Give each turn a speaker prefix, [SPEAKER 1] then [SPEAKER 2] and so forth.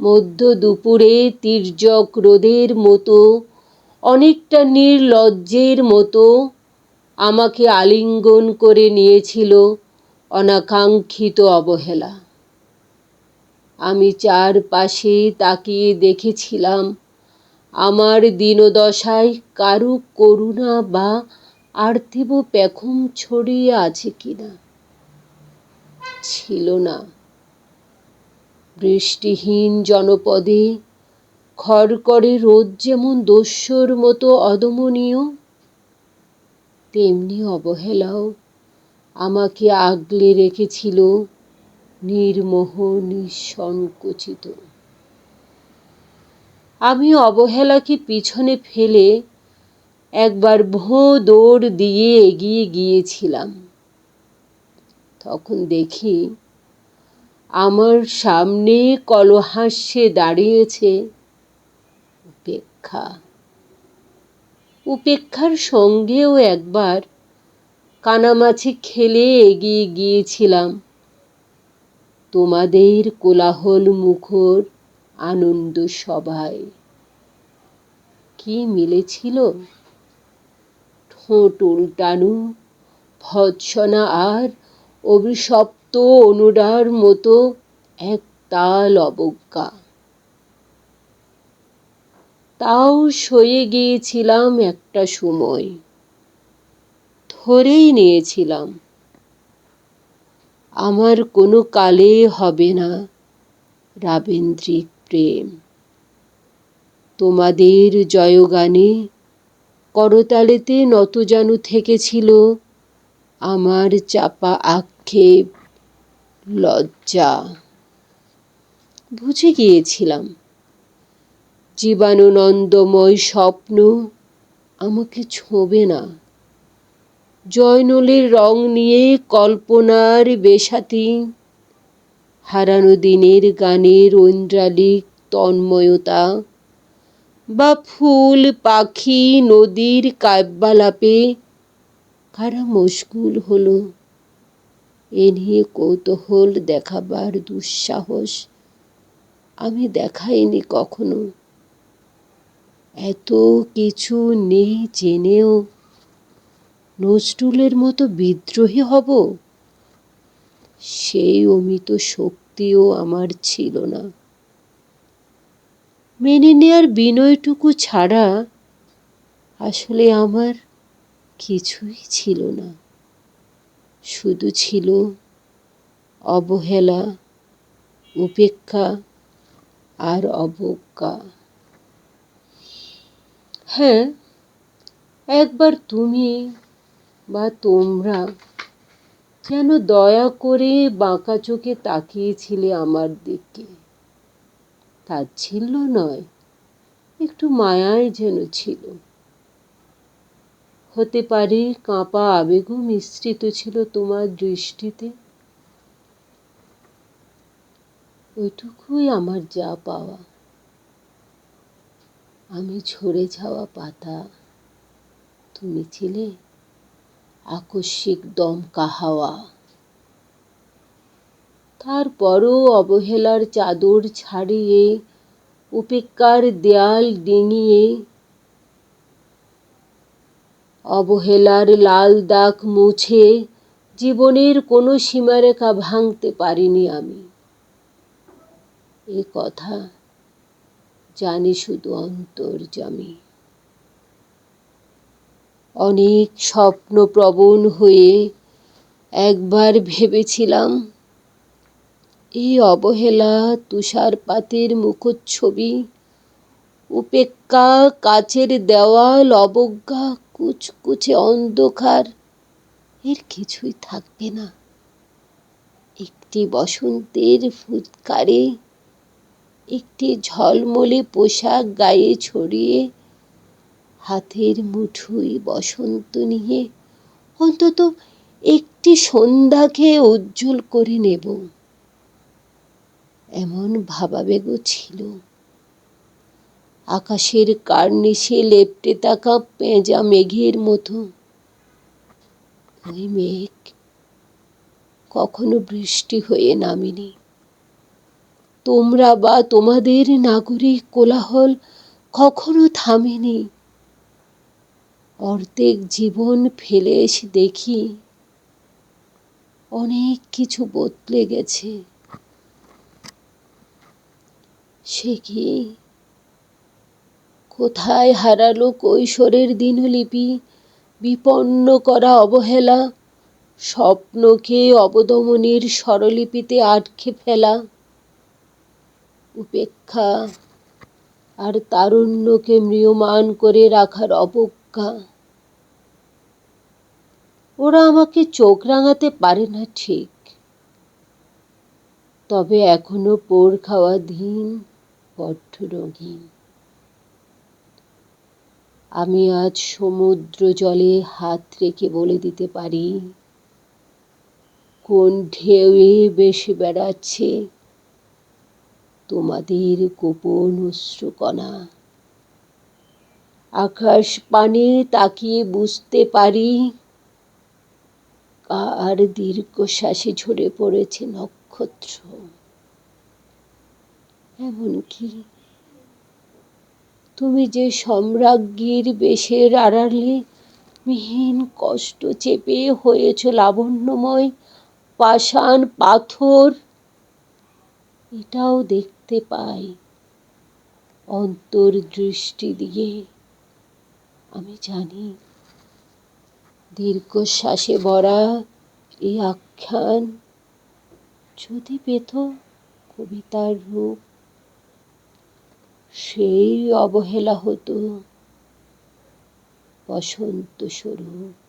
[SPEAKER 1] মধ্য দুপুরে তির্যক রোদের মতো, অনেকটা নির্লজ্জের মতো আমাকে আলিঙ্গন করে নিয়েছিল অনাকাঙ্ক্ষিত অবহেলা। আমি চারপাশে তাকিয়ে দেখেছিলাম, আমার দীনদশায় কারু করুণা বা আর্থিব পেখম ছড়িয়ে আছে কিনা। ছিল না। বৃষ্টিহীন জনপদে খড়কড়ে রোদ যেমন দস্যুর মতো অদমনীয়, তেমনি অবহেলাও আমাকে আগলে রেখেছিল নির্মোহ, নিঃসংকুচিত। আমি অবহেলাকে পিছনে ফেলে একবার ভোঁ দৌড় দিয়ে এগিয়ে গিয়েছিলাম। তখন দেখি আমার সামনে কলহাস্যে দাঁড়িয়েছে। উপেক্ষা। উপেক্ষার সঙ্গেও একবার কানামাছি খেলে এগিয়ে গিয়েছিলাম। তোমাদের কোলাহল মুখর আনন্দ সভায়। কি মিলেছিল? ঠোঁট উল্টানো, ভৎসনা আর অভিশপ্ত অনুরার মতো এক তাল অবজ্ঞা। তাও সয়ে গিয়েছিলাম একটা সময়। ধরেই নিয়েছিলাম। আমার কোনো কালে হবে না রাবেন্দ্রিক প্রেম। তোমাদের জয়গানে করতালেতে নতজানু থেকেছিল আমার চাপা আক্ষেপ। লজ্জা। বুঝে গিয়েছিলাম। জীবাণুনন্দময় স্বপ্ন আমাকে ছোঁবে না। জয়নলের রং নিয়ে কল্পনার বেশাতি, হারানো দিনের গানের ঐন্দ্রালিক তন্ময়তা বা ফুল, পাখি, নদীর কাব্যালাপে কারা মশগুল হলো? এ নিয়ে কৌতূহল দেখাবার দুঃসাহস আমি দেখাইনি কখনো। এত কিছু নেই জেনেও নজরুলের মতো বিদ্রোহী হব? সেই অমিত শক্তিও আমার ছিল না। মেনে নেয়ার বিনয়টুকু ছাড়া আসলে আমার কিছুই ছিল না। শুধু ছিল অবহেলা, উপেক্ষা আর অবজ্ঞা। হ্যাঁ একবার তুমি বা তোমরা যেন দয়া করে বাঁকা চোখে তাকিয়েছিলে আমার দিকে? তাচ্ছিল্য নয়, একটু মায়াই যেন ছিল। হতে পারে কাঁপা আবেগও মিশ্রিত ছিল তোমার দৃষ্টিতে। ওইটুকুই আমার যা পাওয়া। আমি ঝরে যাওয়া পাতা। তুমি ছিলে আকস্মিক দমকা হাওয়া তারপরও অবহেলার চাদর ছাড়িয়ে, উপেক্ষার দেয়াল ডিঙিয়ে অবহেলার লাল দাগ মুছে জীবনের কোনো সীমারেখা ভাঙতে পারিনি আমি। এ কথা জানি শুধু অন্তর্জামী অনেক স্বপ্নপ্রবণ হয়ে একবার ভেবেছিলাম এই অবহেলা তুষারপাতের মুখচ্ছবি, উপেক্ষা কাচের দেওয়াল অবজ্ঞা কুচকুচে অন্ধকার। এর কিছুই থাকবে না। একটি বসন্তের ফুৎকারে, একটি ঝলমলে পোশাক গায়ে ছড়িয়ে, হাতের মুঠোয় বসন্ত নিয়ে অন্তত একটি সন্ধ্যাকে উজ্জ্বল করে নেব। এমন ভাবাবেগও ছিল। আকাশের কার্নিশে লেপ্টে থাকা পেঁজা মেঘের মতো। ওই মেঘ কখনো বৃষ্টি হয়ে নামেনি। তোমরা বা তোমাদের নাগরিক কোলাহল কখনো থামেনি। অর্ধেক জীবন ফেলে এসে দেখি অনেক কিছু বদলে গেছে। সে কি কোথায় হারালো কৈশোরের দিনলিপি? বিপন্ন করা অবহেলা? স্বপ্নকে অবদমনের স্বরলিপিতে আটকে ফেলা? উপেক্ষা? আর তারুণ্যকে ম্রিয়মান করে রাখার অবজ্ঞা? ওরা আমাকে চোখ রাঙাতে পারে না ঠিক। তবে এখনও পোর খাওয়া দিন বড্ড রঙিন আমি আজ সমুদ্র জলে হাত রেখে বলে দিতে পারি। কোন ঢেউয়ে বেশি বেড়াচ্ছে? তোমাদের গোপন অশ্রুকণা। আকাশ পানে তাকিয়ে বুঝতে পারি, কার দীর্ঘশ্বাসে ঝরে পড়েছে নক্ষত্র। এমনকি তুমি যে সম্রাজ্ঞীর বেশের আড়ালে মিহিন কষ্ট চেপে হয়েছ লাবণ্যময় পাষাণ পাথর, এটাও দেখতে পাই অন্তর্দৃষ্টি দিয়ে। আমি জানি দীর্ঘশ্বাসে ভরা এই আখ্যান যদি পেত কবিতার রূপ সেই অবহেলা হতো। বসন্ত স্বরূপ।